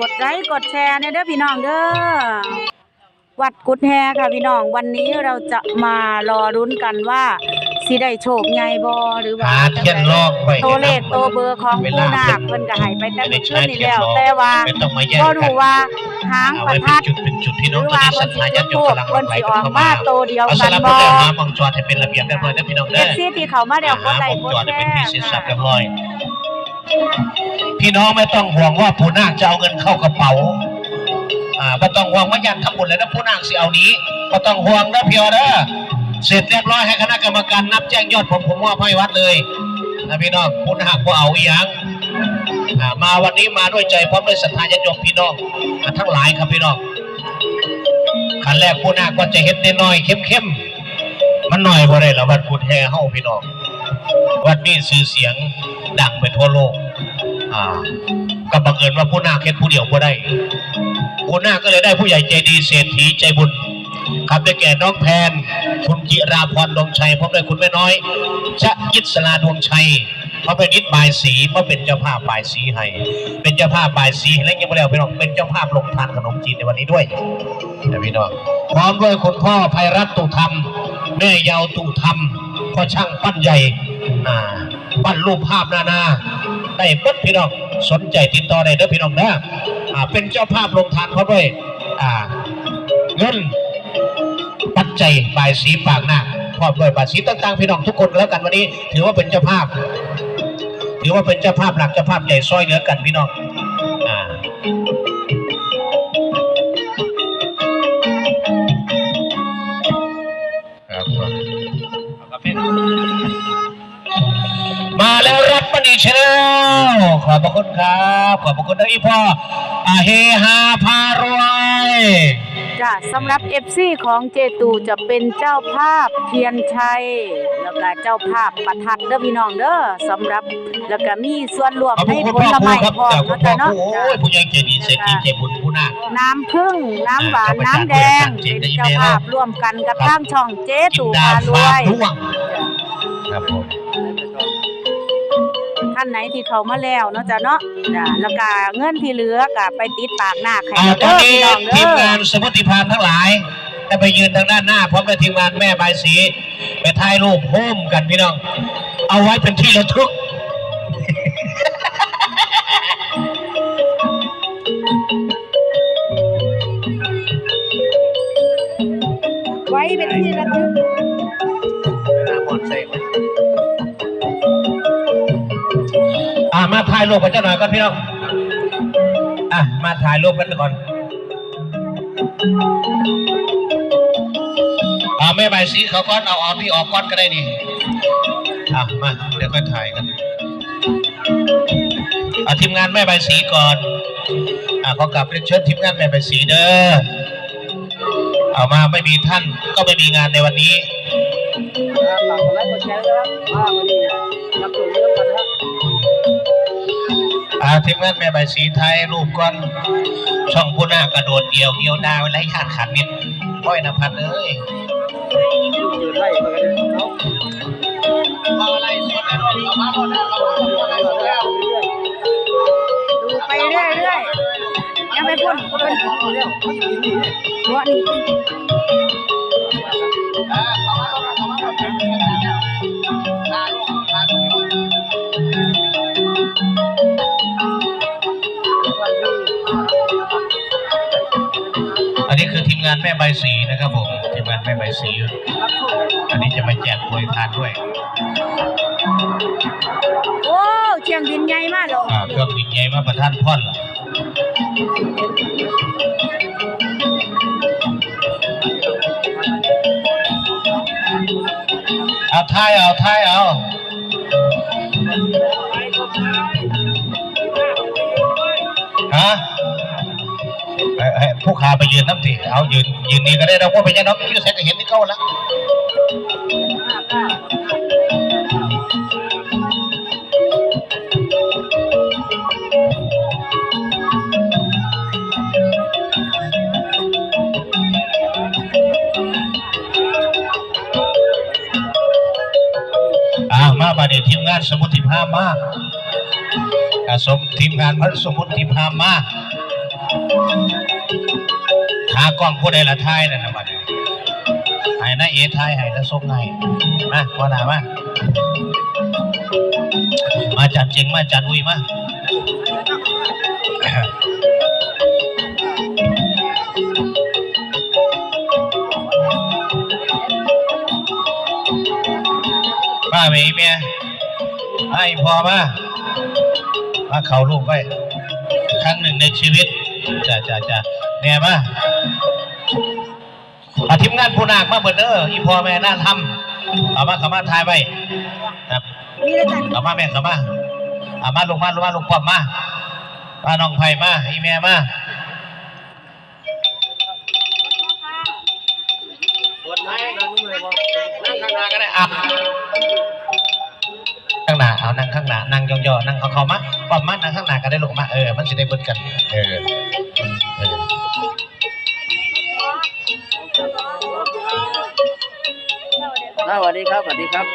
กดไลค์กดแชร์เนี่ยเด้อพี่น้องเด้อวัดกุดแฮค่ะพี่น้องวันนี้เราจะมารอรุ้นกันว่าสิได้โชคใหญ่บ่หรือว่าหาเทียนลอกไปตัวเลขตัวเบอร์ของผู้นาคเพิ่นก็ให้ไปแต่เมื่อคืนนี้แล้วแต่ว่าไม่ต้องมาแย่งก็กัรู้นว่าหางเอาประไว้เป็นทัดจุดเป็นจุดที่หน้อรืงอตอนว่านี้เพิ่สันทสิธาจุญาดติโยทูมบกำลังหเพิ่ลั่นงไหลสิอเข้าอกมามาโตวเดียวเอาสกันลับบ่เรื่องหามองจอดให้เป็นระเบียบเรียบร้อยนะพี่น้องเอเด้อฟซีที่เขามาแล้วกดไลหาค์มองกดจอดแชให้เป็นร์ พี่น้องไม่ต้องห่วงว่าผู้นาคจะเอาเงินเข้ากระเป๋าอ่าไม่ต้องห่วงว่ายันทำบุญเลยนะผู้นาคสิเอานี้ไม่ต้องห่วงนะพี่ออเด้อเสร็จเรียบร้อยให้คณะกรรมการนับแจ้งยอดผมผมมอบให้วัดเลยนะพี่น้องผู้นาคบ่เอาอีหยังอ่ามาวันนี้มาด้วยใจพร้อมด้วยศรัทธาญาติโยมพี่น้องทั้งหลายครับพี่น้องขั้นแรกผู้นาคก็จะเฮ็ดน้อยเข้มๆมันหน่อยบ่ได้หรอวัดกุดแฮเฮาพี่น้องวัดนี้ชื่อเสียง ดังไปทั่วโลก อ่า ก็บังเอิญว่าผู้นาแคเฮ็ดผู้เดียวบ่ได้ผู้นาก็เลยได้ผู้ใหญ่ใจดีเศรษฐีใจบุญครับได้แก่น้องแพน คุณจิราพรดวงชัยพร้อมด้วยคุณแม่น้อยชะยิสลาดวงชัยเพราเป็นนิดบายสีเพราเป็นเจ้าภาพบายสีให้ เป็นเจ้าภาพบายสีและยังไม่แล้วพี่น้องเป็นเจ้าภาพลงทานขนมจีนในวันนี้ด้วยนะพี่น้องพร้อมด้วยคุณพ่อไพรัตตุธรรม แม่ยาวตุธรรมพ่อช่างปั้นใหญ่อ่า ปั้นรูปภาพนานาได้ปุ๊บพี่น้องสนใจติดต่อได้เด้อพี่น้องนะอ่เป็นเจ้าภาพลงทานเขาด้วยเงินปัจจัยบายสีปากหน้าพร้อมด้วยบายสีต่างๆพี่น้องทุกคนแล้วกันวันนี้ ถือว่าเป็นเจ้าภาพ ถือว่าเป็นเจ้าภาพหลักเจ้าภาพใหญ่ซอยเหลือกันพี่น้อง แล้วรับมณีชแนลขอบพระคุณครับ ขอบพระคุณนะอีพ่ออาเฮฮาพารวยจ้ะสำหรับ FC ของเจตูจะเป็นเจ้าภาพเทียนชัย แล้วก็เจ้าภาพประทัดเด้อพี่น้องเด้อสำหรับแล้วก็มีส่วนรวมขอบในคุณผพ่อลครูไม้ครับพร้อมจากคุณเนาะพ่อจ้ะเนาะครูโอ้ยผู้ใหญ่ใจดีเศรษฐีใจบุญผู้นาคน้ำพึ่งน้ำหวานอ่าน้ำแดงขอบคุณเป็นครับเจ้าภาพร่วมกันกับครับทางช่องเจจิตูนดาพารวฟ้ายร่วงครับผม ท่านไหนที่เขามาแล้วเนาะจ้ะเนาะจ้ะแล้วก็เงินที่เหลือก็ไปติดปากหน้าให้อ่าตอนเด้อนี้พี่น้องทีเด้มองานสมุติพานทั้งหลายได้ไปยืนทางด้านหน้าพร้อมด้วยทีมงานแม่บายสีไปถ่ายรูปโฮมกันพี่น้อง เอาไว้เป็นที่ระทึกไว้เป็นที่ระลึกอ่ามา ถ่ายรูปกันเจ้าหน่อยก่อนพี่น้อง อะ มาถ่ายรูปกันก่อนอาแม่ใบสีเขาก้อนเอาเอาพี่ออกก้อนก็ได้นี่อะมา เดี๋ยวค่อยถ่ายกันอ่าทีมงานแม่ใบสีก่อน อ่าขอกลับเรียนเชิญทีมงานแม่ใบสีเด้อ เอามาไม่มีท่านก็ไม่มีงานในวันนี้ฝากกดไลค์กดแชร์ด้วยครับ อาทีมงานแม่ใบสีไทยรูปก้อนช่องผู้หน้ากระโดดเดี่ยวเกี่ยวดาวและญาติขันนิดก้อยนภัทรเลยดูไล่มากันเขามาอะไรสดเลยเอามาหมดแล้วเอามาหมดแล้วดูไปเรื่อยยังไม่พ้นพ้นหัวนี่ นนี้คือทีมงานแม่ใบสีนะครับผมทีมงานแม่ใบสี อันนี้จะมาแจกโปรยทานด้วยโอ้เชียงบินใหญ่มากเลยอ่าเครื่องบินใหญ่มาประทานพ่อนล่ะเอาท้ายเอาท้ายเอา ผู้ขาไปยืนน้ำสิเอายืนยืนนี่ก็ได้เราก็ไปยันน้องยืนเสร็จก็เห็นที่เขาแล้วอามาบาเดทีมงานสมุทรภามาอ่าสมทีมงานพันสมุทรภามา หากล้องผู้ใดละท้ายนั่นนะบัดนี้ให้นะเอท้ายให้แล้วส่งให้มาพอหนามามาจันเจงมาจันอุ้ยมามาไหมเมียให้พอมามาเขาลูกไว้ ครั้งหนึ่งในชีวิต จ้าจ้าจ้าแม่มาอาทีมงานผู้นาคมาเบิดเด้ออีพ่อแม่น่าทำเอามาเขามาทายไว้ครับมีแล้วจ้ะเอามาแม่เขามาเอามาลงมาลงมาลงปอมมามาน้องไผ่มาอีแม่มาปวดไหมนั่งข้างหน้าก็ได้อะข้างหน้า เอานั่งข้างหน้านั่งย่อๆนั่งเขาเขามาปอมมานั่งข้างหน้าก็ได้ลงมาเออมันจะได้เบิดกัน เออเออสวัสดีครับสวัสดีครับ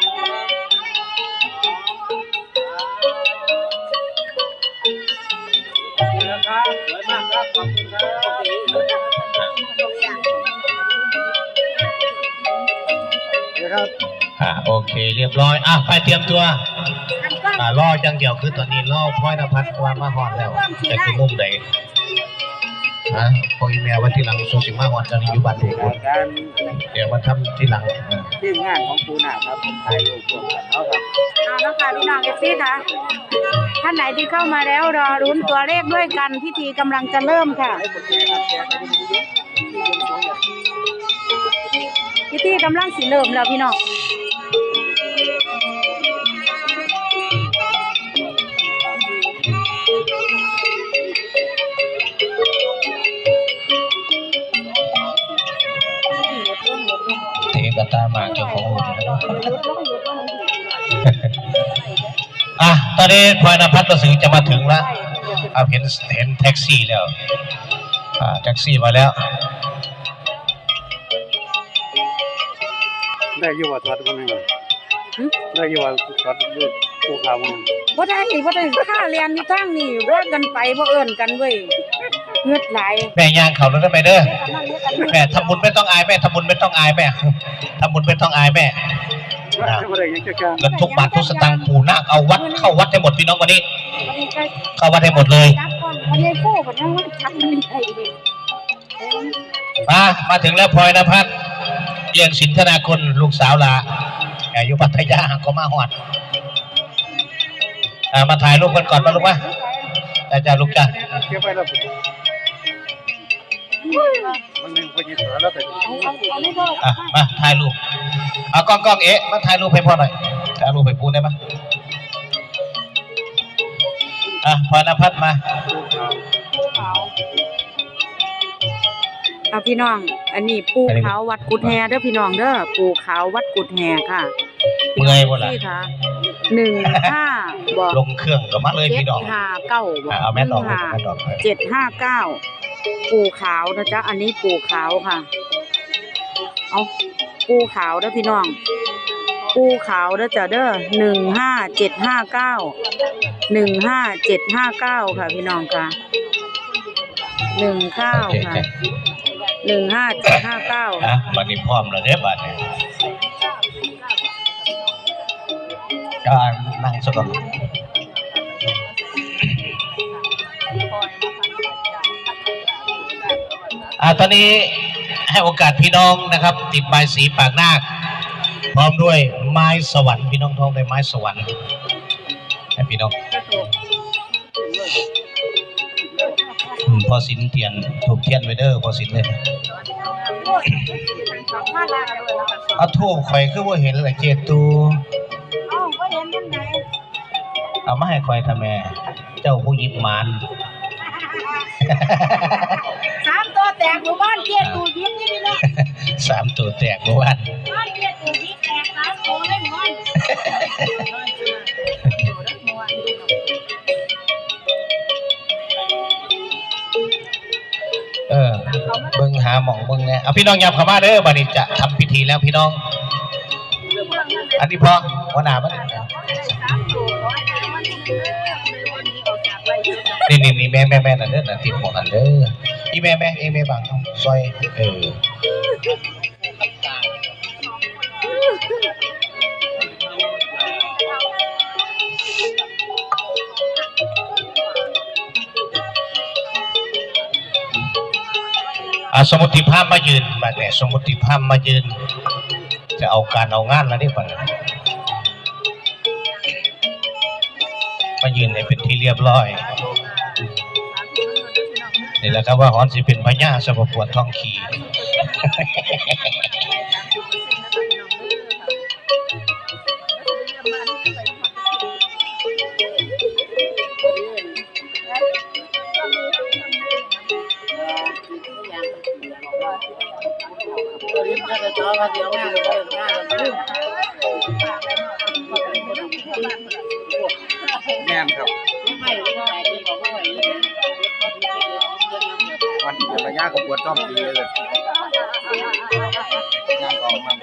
อ่าโอเคเรียบร้อย อะไปเตรียมตัว อ่ารอจังเดียวคือตอนนี้รอพ่อยนภัสว่ามาฮอดแล้วแต่คือมุมใดฮะพออีเมลว่าที่หลังโซสิมาฮอดจังนี้อยู่บ้านถูกคนการเดี๋ยวมาทำที่หลังเออทีมงานของปูนาครับผมถ่ายรูปร่วมกันเนาะครับเอาละค่ะพี่น้องเอฟซีค่ะท่านไหนที่เข้ามาแล้วรอรุ้นตัวเลขด้วยกันพิธีกำลังจะเริ่มค่ะให้คนแชร์ครับแชร์กันเยอะๆที่เป็นสองอย่างพิธีกำลังสิเริ่มแล้วพี่น้อง กตามาเจ้าของหุ่นแล้วเนาะอะตอนนี้พ่อยนภัสประสิจะมาถึงแล้วอะเห็นเห็นแท็กซี่แล้วอ่าแท็กซี่มาแล้ว ได้อยู่ว่าทอดคนหนึงได้อยู่ว่าทอดด้วยปูขาวคนหนึงบ่ได้บ่ได้ค่าเรียนอยู่ทางนี่ว่ากันไปบ่เอิ้นกันเว้ย เงือดไหลแม่ย่างเขาแล้วได้ไหมเด้อแม่ทำบุญไม่ต้องอายแม่ทำบุญไม่ต้องอายแม่ทำบุญไม่ต้องอายแม่ไม่ได้ยังจะการเงินทุกบาททุกสตางค์ปู่นาคเอาวัดเข้าวัดให้หมดพี่น้องวันนี้วันนี้ก็เข้าวัดให้หมดเลยจับก่อนวันนี้ผู้ก็ยังว่าจับมันนี่ได้ดิมามาถึงแล้วพลอยนภัสเรียงสินธนาคุณลูกสาวลาอายุพัทยาก็มาหอดอ่ามาถ่ายรูปกันก่อนมาลูกมาจ้าจ้าลูกจ้าเก็บไว้แล้ว มันหนึงคนยิงแล้วแต่เอาเอาเอาไม่บอกอะมาถ่ายรูปเอากล้องกล้องเอ๊ะมาถ่ายรูปให้พ่อหน่อยถ่ายรูปให้ปูได้ไหมอะพลอยนภัสมาปูขาวเอาพี่น้อง อันนี้ปูขาววัดกุดแฮเด้อพี่น้องเด้อปูขาววัดกุดแฮค่ะเมื่อยหมดละพี่ค่ะหนึ่งห้าบอกลงเครื่องก็มาเลยเจ็ดพี่ดอกห้าเก้าบออะกเอาแม่ดอกหนึ่งเอาห้าแม่ดอกเจ็ดห้าเก้า ปูขาวนะจ๊ะ อันนี้ปูขาวค่ะ เอาปูขาวเด้อพี่น้อง ปูขาวเด้อจ้ะเด้อหนึ่งห้าเจ็ดห้าเก้าหนึ่งห้าเจ็ดห้าเก้าค่ะ พี่น้องค่ะหนึ่งเก้าค่ะหนึ่งห้าเจ็ดห้าเก้าอะบัดนี้พร้อมแล้วเด้อบัดนี้อ่านั่งสักก่อน อ่าตอนนี้ให้โอกาสพี่น้องนะครับ ติดใบายสีปากนาคพร้อมด้วยไม้สวรรค์พี่น้องท้องด้วยไม้สวรรค์ให้พี่น้องอืมพอสินเทียนถูกเทียนไว้เด้อพอสินเลยเอาทูบข่อยคือว่าเห็นแหละเจตูเอ้าก็เห็นยังไงเอามาให้ข่อยทำแม่เจ้าผู้หยิบหมานสามตัว แตกหมู่บ้านเกียรตูยิ้มนี่พี่น้องสามตัวแตกเมื่อวานบ้านเกียรตูยิ้มแตกสามตัวเลยหมู่บ้านเออเบิ่งหาหมองเบิ่งเนี่ยเอาพี่น้องยับเข้ามาเด้อบัดนี้จะทำพิธีแล้วพี่น้อง อันนี้พอหัวหน้ามัน นี่นี่นี่แม่แม่แม่นั่นเด้อน่ะติดหมวกกันเด้ออีแม่แม่เอ้แม่บางเอาซอยเอออะสมุติภาพมายืนมาเนี่ยสมุติภาพมายืน จะเอาการเอางานแล้วนี่ป่ะมายืนให้เป็นที่เรียบร้อย นี่แหละครับว่าฮอนสิเป็นพญาสมปวดท้องขี่แม่ครับ วันเดียวระยะกับปวดจ้อมดีเลยย่างของมัน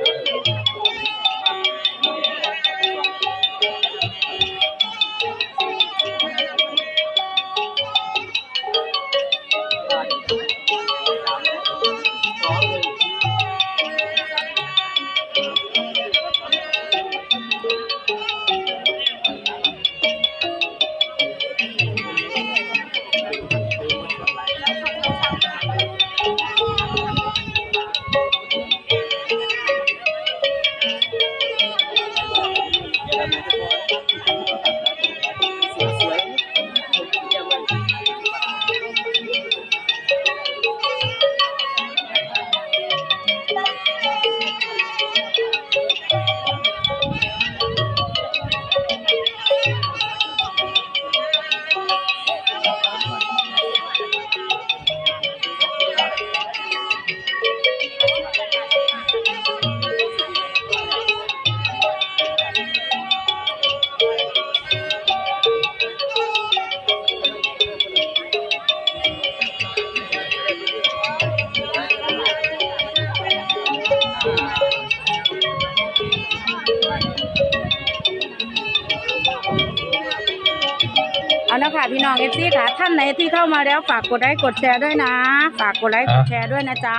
พี่น้องเอฟซีค่ะ ท่านไหนที่เข้ามาแล้วฝากกดไลค์กดแชร์ด้วยนะ ฝากกดไลค์กดแชร์ด้วยนะจ๊ะ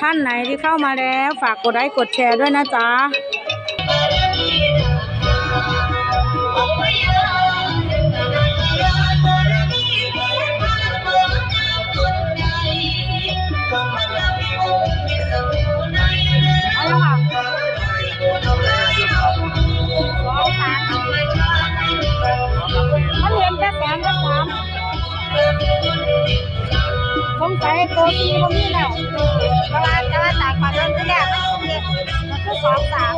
ท่านไหนที่เข้ามาแล้ว ฝากกดไลค์กดแชร์ด้วยนะจ๊ะ cái cô đi mua như nào các bạn các bạn đặt quan tâm đấy ạ nó cứ khó xả